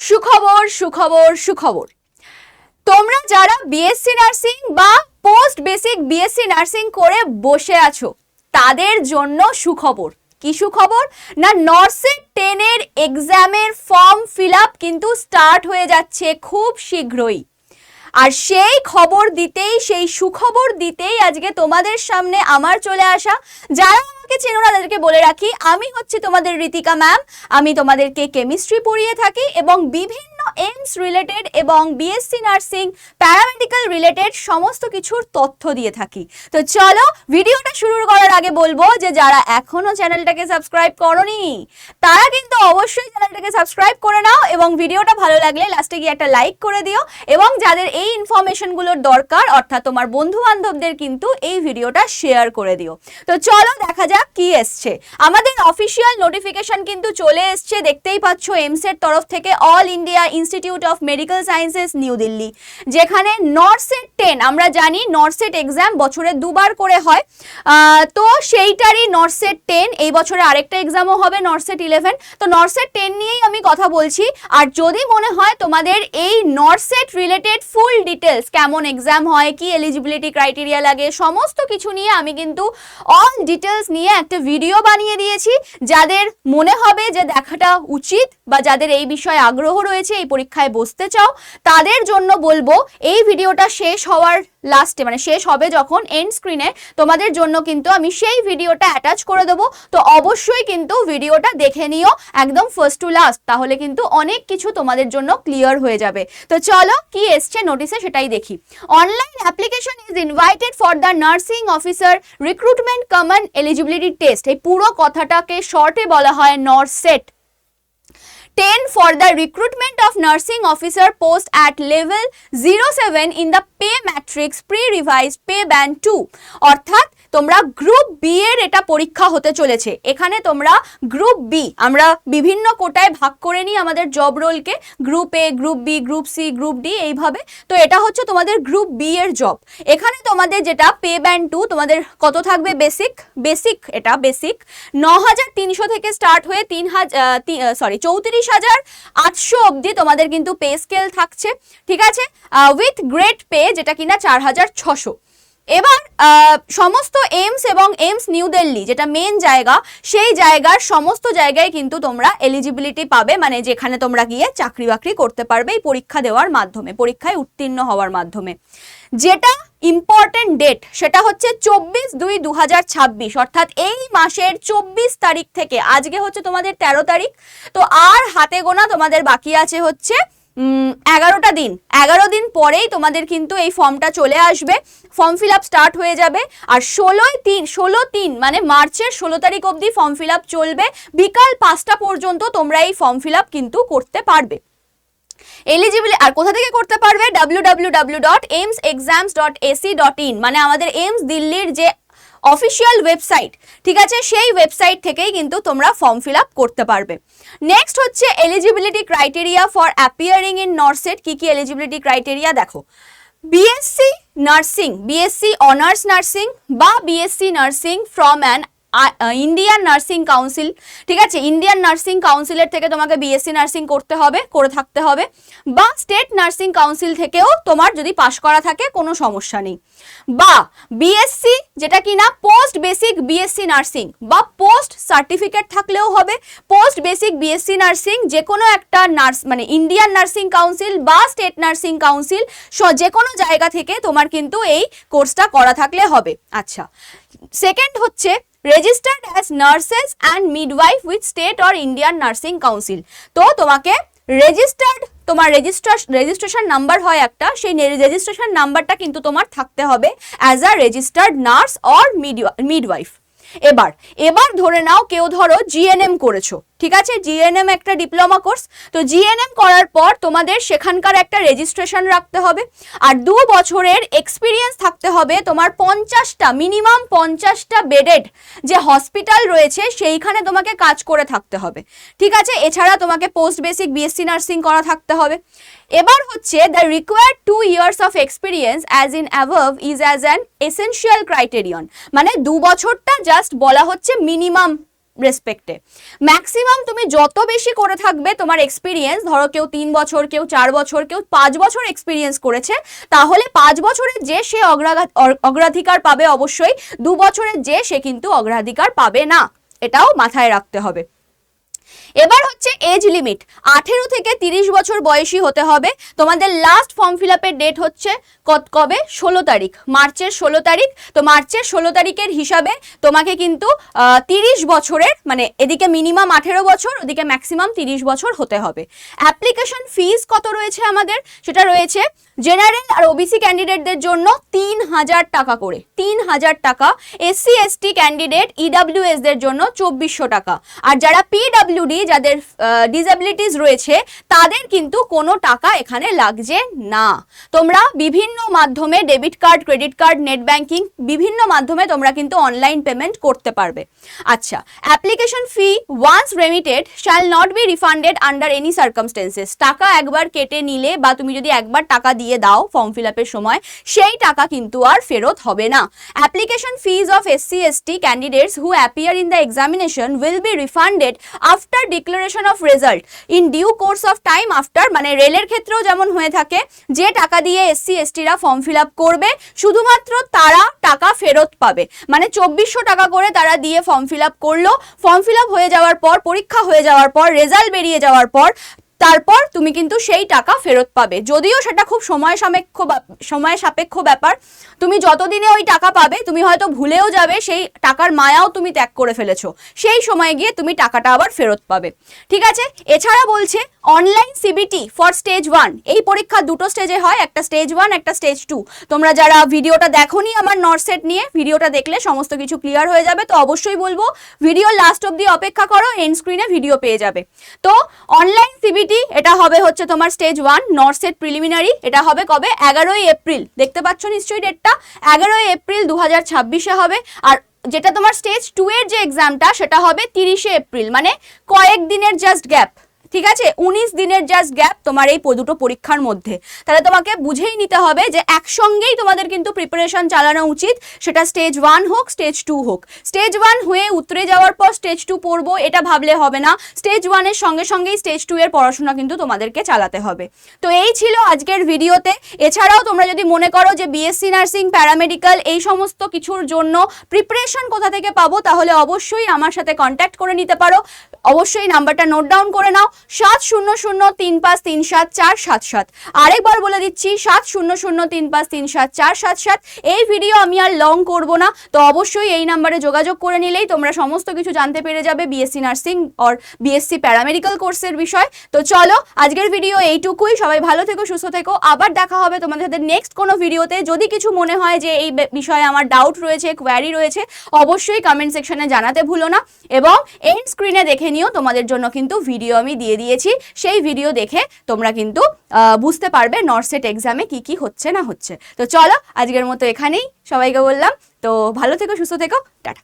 সুখবর সুখবর সুখবর। তোমরা যারা বিএসসি নার্সিং বা পোস্ট বেসিক বিএসসি নার্সিং করে বসে আছো, তাদের জন্য সুখবর। কি সুখবর? না নার্সিং টেনের এক্সামের ফর্ম ফিল কিন্তু স্টার্ট হয়ে যাচ্ছে খুব শীঘ্রই। আর সেই খবর দিতেই, সেই সুখবর দিতেই আজকে তোমাদের সামনে আমার চলে আসা। যারা আমাকে চেনো না, তাদেরকে বলে রাখি, আমি হচ্ছে তোমাদের রীতিকা ম্যাম আমি তোমাদেরকে কেমিস্ট্রি পড়িয়ে থাকি এবং বিভিন্ন এইমস রিলেটেড এবং বিএসসি নার্সিং প্যারামেডিক্যাল রিলেটেড সমস্ত কিছুর তথ্য দিয়ে থাকি। তো চলো ভিডিওটা শুরু করার আগে বলব যে যারা এখনও চ্যানেলটাকে সাবস্ক্রাইব করনি, তারা কিন্তু অবশ্যই চ্যানেলটাকে সাবস্ক্রাইব করে নাও এবং ভিডিওটা ভালো লাগলে লাস্টে গিয়ে একটা লাইক করে দিও এবং যাদের এই ইনফরমেশনগুলোর দরকার, অর্থাৎ তোমার বন্ধু বান্ধবদের কিন্তু এই ভিডিওটা শেয়ার করে দিও। তো চলো দেখা যাক কি এসছে। আমাদের অফিসিয়াল নোটিফিকেশন কিন্তু চলে এসছে, দেখতেই পাচ্ছ এমসের তরফ থেকে All India Institute of Medical Sciences New Delhi যেখানে নর্সেট টেন আমরা জানি নর্সেট এক্সাম বছরে দুবার করে হয়। তো সেইটারই নর্সেট টেন এই বছরে আরেকটা এক্সামও হবে নর্সেট ইলেভেন তো নর্সেট টেন নিয়েই আমি কথা বলছি। আর যদি মনে হয় তোমাদের এই নর্সেট রিলেটেড ফুল ডিটেলস কেমন এক্সাম হয়, কি এলিজিবিলিটি ক্রাইটেরিয়া লাগে, সমস্ত কিছু নিয়ে আমি কিন্তু অল ডিটেলস নিয়ে একটা ভিডিও বানিয়ে দিয়েছি। যাদের মনে হবে যে দেখাটা উচিত বা যাদের এই বিষয়ে আগ্রহ রয়েছে, এই পরীক্ষায় বসতে চাও, তাদের জন্য বলব এই ভিডিওটা শেষ হওয়ার লাস্টে মানে শেষ হবে যখন এন্ড স্ক্রিনে তোমাদের জন্য কিন্তু আমি সেই ভিডিওটা অ্যাটাচ করে দেবো। তো অবশ্যই কিন্তু ভিডিওটা দেখে নিও একদম ফার্স্ট টু লাস্ট তাহলে কিন্তু অনেক কিছু তোমাদের জন্য ক্লিয়ার হয়ে যাবে। তো চলো কি এসছে নোটিসে সেটাই দেখি। Online application is invited for the nursing officer recruitment common eligibility test এই পুরো কথাটাকে শর্টে বলা হয় NORCET 10 for the recruitment of nursing officer post at level 07 in the pay matrix pre-revised pay band 2 অর্থাৎ তোমরা গ্রুপ বি এর এটা পরীক্ষা হতে চলেছে। এখানে তোমরা গ্রুপ বি আমরা বিভিন্ন কোটায় ভাগ করে নিই আমাদের job রোলকে group A group B group C group D এইভাবে। তো এটা হচ্ছে তোমাদের গ্রুপ বি এর জব এখানে তোমাদের যেটা পে ব্যান্ড টু তোমাদের কত থাকবে বেসিক বেসিক এটা বেসিক ন হাজার তিনশো থেকে স্টার্ট হয়ে তিন হাজার সরি চৌত্রিশ হাজার আটশো অবধি তোমাদের কিন্তু পে স্কেল থাকছে। ঠিক আছে? উইথ গ্রেট পে যেটা কিনা চার হাজার ছশো। এবার সমস্ত এইমস এবং এইমস নিউ দিল্লি যেটা মেন জায়গা, সেই জায়গার সমস্ত জায়গায় কিন্তু তোমরা এলিজিবিলিটি পাবে মানে যেখানে তোমরা গিয়ে চাকরি বাকরি করতে পারবে এই পরীক্ষা দেওয়ার মাধ্যমে, পরীক্ষায় উত্তীর্ণ হওয়ার মাধ্যমে। যেটা ইম্পর্টেন্ট ডেট সেটা হচ্ছে চব্বিশ দুই দু ছাব্বিশ, অর্থাৎ এই মাসের চব্বিশ তারিখ থেকে, আজকে হচ্ছে তোমাদের তেরো তারিখ, তো আর হাতে গোনা তোমাদের বাকি আছে হচ্ছে এগারোটা দিন। এগারো দিন পরেই তোমাদের কিন্তু এই ফর্মটা চলে আসবে। ফর্ম ফিল আপ স্টার্ট হয়ে যাবে। আর ষোলোই তিন ষোলো তিন মানে মার্চের ষোলো তারিখ অবধি ফর্ম ফিল আপ চলবে। বিকাল পাঁচটা পর্যন্ত তোমরা এই ফর্ম ফিল আপ কিন্তু করতে পারবে। এলিজিবল আর কোথা থেকে করতে পারবে? W W W dot AIIMS exams dot AC dot in মানে আমাদের এইমস দিল্লির যে অফিসিয়াল ওয়েবসাইট ঠিক আছে? সেই ওয়েবসাইট থেকেই কিন্তু তোমরা ফর্ম ফিল আপ করতে পারবে। নেক্সট হচ্ছে eligibility criteria for appearing in NORCET কী কী এলিজিবিলিটি ক্রাইটেরিয়া দেখো BSc nursing BSc honours nursing বা BSc nursing from an Indian Nursing Council ঠিক আছে? ইন্ডিয়ান নার্সিং কাউন্সিলের থেকে তোমাকে বিএসসি নার্সিং করতে হবে, করে থাকতে হবে। বা স্টেট নার্সিং কাউন্সিল থেকেও তোমার যদি পাশ করা থাকে, কোনো সমস্যা নেই। বা বিএসসি যেটা কিনা পোস্ট বেসিক বিএসসি নার্সিং বা পোস্ট সার্টিফিকেট থাকলেও হবে। পোস্ট বেসিক বিএসসি নার্সিং যে কোনো একটা নার্স মানে ইন্ডিয়ান নার্সিং কাউন্সিল বা স্টেট নার্সিং কাউন্সিল যে কোনো জায়গা থেকে তোমার কিন্তু এই কোর্সটা করা থাকলে হবে। আচ্ছা সেকেন্ড হচ্ছে registered as nurses and midwife with state or Indian Nursing Council তো তোমাকে রেজিস্টার্ড তোমার রেজিস্ট্রার রেজিস্ট্রেশন নাম্বার হয় একটা, সেই রেজিস্ট্রেশন নাম্বারটা কিন্তু তোমার থাকতে হবে as a registered nurse or midwife এবার এবার ধরে নাও কেউ ধরো জিএনএম করেছ। ঠিক আছে? জিএনএম একটা ডিপ্লোমা কোর্স তো জিএনএম করার পর তোমাদের সেখানকার একটা রেজিস্ট্রেশন রাখতে হবে। আর দু বছরের এক্সপিরিয়েন্স থাকতে হবে তোমার পঞ্চাশটা মিনিমাম পঞ্চাশটা বেডেড যে হসপিটাল রয়েছে, সেইখানে তোমাকে কাজ করে থাকতে হবে। ঠিক আছে? এছাড়া তোমাকে পোস্ট বেসিক বিএসসি নার্সিং করা থাকতে হবে। এবার হচ্ছে the required two years of experience as in above is as an essential criterion মানে দু বছরটা জাস্ট বলা হচ্ছে মিনিমাম রেসপেক্টে ম্যাক্সিমাম তুমি যত বেশি করে থাকবে তোমার এক্সপিরিয়েন্স ধরো কেউ তিন বছর, কেউ চার বছর, কেউ পাঁচ বছর এক্সপিরিয়েন্স করেছে, তাহলে পাঁচ বছরের যে সে অগ্রাধিকার পাবে অবশ্যই, দু বছরের যে সে কিন্তু অগ্রাধিকার পাবে না। এটাও মাথায় রাখতে হবে। এবার হচ্ছে এজ লিমিট আঠেরো থেকে তিরিশ বছর বয়সী হতে হবে। তোমাদের লাস্ট ফর্ম ফিল আপের ডেট হচ্ছে কত- কবে? ষোলো তারিখ। মার্চের ষোলো তারিখ। তো মার্চের ষোলো তারিখের হিসাবে তোমাকে কিন্তু তিরিশ বছরের মানে এদিকে মিনিমাম আঠেরো বছর, ওদিকে ম্যাক্সিমাম তিরিশ বছর হতে হবে। অ্যাপ্লিকেশন ফিজ কত রয়েছে আমাদের? সেটা রয়েছে জেনারেল আর ওবিসি ক্যান্ডিডেটদের জন্য তিন হাজার টাকা করে, তিন হাজার টাকা। এসসি এসটি ক্যান্ডিডেট ইডাব্লিউএস দের জন্য চব্বিশশো টাকা। আর যারা পিডাব্লিউডি যাদের ডিসএবিলিটিস রয়েছে, তাদের কিন্তু কোনো টাকা এখানে লাগছে না। তোমরা বিভিন্ন মাধ্যমে debit card credit card net banking বিভিন্ন মাধ্যমে তোমরা কিন্তু অনলাইন পেমেন্ট করতে পারবে। আচ্ছা application fee once remitted shall not be refunded under any circumstances টাকা একবার কেটে নিলে বা তুমি যদি একবার টাকা দিয়ে দাও ফর্ম ফিল সময়, সেই টাকা কিন্তু আর ফেরত হবে না। Application fees of SC ST candidates who appear in the examination will be refunded after declaration of result in due course of time after মানে রেলের ক্ষেত্রেও যেমন হয়ে থাকে, যে টাকা দিয়ে এসসি এসটিরা ফর্ম ফিল করবে, শুধুমাত্র তারা টাকা ফেরত পাবে। মানে চব্বিশশো টাকা করে তারা দিয়ে ফর্ম ফিল আপ করল। ফর্ম ফিল আপ হয়ে যাওয়ার পর, পরীক্ষা হয়ে যাওয়ার পর রেজাল্ট বেরিয়ে যাওয়ার পর তারপর তুমি কিন্তু সেই টাকা ফেরত পাবে। যদিও সেটা খুব সময় সাপেক্ষ সময় সাপেক্ষ ব্যাপার, তুমি যতদিনে ওই টাকা পাবে, তুমি হয়তো ভুলেও যাবে, সেই টাকার মায়াও তুমি ত্যাগ করে ফেলেছো। সেই সময় গিয়ে তুমি টাকাটা আবার ফেরত পাবে। ঠিক আছে? এছাড়া বলছে online CBT for stage one এই পরীক্ষা দুটো স্টেজে হয়, একটা স্টেজ ওয়ান একটা স্টেজ টু তোমরা যারা ভিডিওটা দেখোনি আমার নর্সেট নিয়ে, ভিডিওটা দেখলে সমস্ত কিছু ক্লিয়ার হয়ে যাবে। তো অবশ্যই বলব ভিডিও লাস্ট অব্দি অপেক্ষা করো এন্ড স্ক্রিনে ভিডিও পেয়ে যাবে। তো অনলাইন সিবিটি এটা হবে হচ্ছে তোমার stage one NORCET preliminary এটা হবে কবে? এগারোই এপ্রিল। দেখতে পাচ্ছ নিশ্চয়ই ডেটটা এগারোই এপ্রিল দু হাজার ছাব্বিশে হবে। আর যেটা তোমার স্টেজ টু এর যে এক্সামটা সেটা হবে তিরিশে এপ্রিল। মানে কয়েক দিনের জাস্ট গ্যাপ ঠিক আছে? উনিশ দিনের জাস্ট গ্যাপ তোমার এই দুটো পরীক্ষার মধ্যে। তাহলে তোমাকে বুঝেই নিতে হবে যে একসঙ্গেই তোমাদের কিন্তু প্রিপারেশন চালানো উচিত। সেটা স্টেজ ওয়ান হোক স্টেজ টু হোক। স্টেজ ওয়ান হয়ে উতরে যাওয়ার পর স্টেজ টু পড়ব, এটা ভাবলে হবে না। স্টেজ ওয়ানের সঙ্গে সঙ্গেই স্টেজ টু এর পড়াশোনা কিন্তু তোমাদেরকে চালাতে হবে। তো এই ছিল আজকের ভিডিওতে। এছাড়াও তোমরা যদি মনে করো যে বিএসসি নার্সিং প্যারামেডিক্যাল এই সমস্ত কিছুর জন্য প্রিপারেশন কোথা থেকে পাবো, তাহলে অবশ্যই আমার সাথে কন্ট্যাক্ট করে নিতে পারো। অবশ্যই নাম্বারটা নোট ডাউন করে নাও। সাত শূন্য শূন্য তিন পাঁচ তিন সাত চার সাত সাত। আরেকবার বলে দিচ্ছি, সাত শূন্য শূন্য তিন পাঁচ তিন সাত চার সাত সাত। এই ভিডিও আমি আর লং করব না, তো অবশ্যই এই নাম্বারে যোগাযোগ করে নিলেই তোমরা সমস্ত কিছু জানতে পেরে যাবে BSc nursing or BSc paramedical কোর্সের বিষয়। তো চলো, আজকের ভিডিও এইটুকুই। সবাই ভালো থেকো, সুস্থ থেকো। আবার দেখা হবে তোমাদের সাথে নেক্সট কোনো ভিডিওতে যদি কিছু মনে হয় যে এই বিষয়ে আমার ডাউট রয়েছে কোয়ারি রয়েছে, অবশ্যই কমেন্ট সেকশনে জানাতে ভুলো না। এবং এন্ড স্ক্রিনে দেখে নিও, তোমাদের জন্য কিন্তু ভিডিও আমি দিয়ে দিয়েছি, সেই ভিডিও দেখে তোমরা কিন্তু বুঝতে পারবে নর্সেট এক্সামে কি কি হচ্ছে না হচ্ছে। তো চলো, আজকের মতো এখানেই সবাইকে বললাম। তো ভালো থেকো, সুস্থ থেকো, টাটা।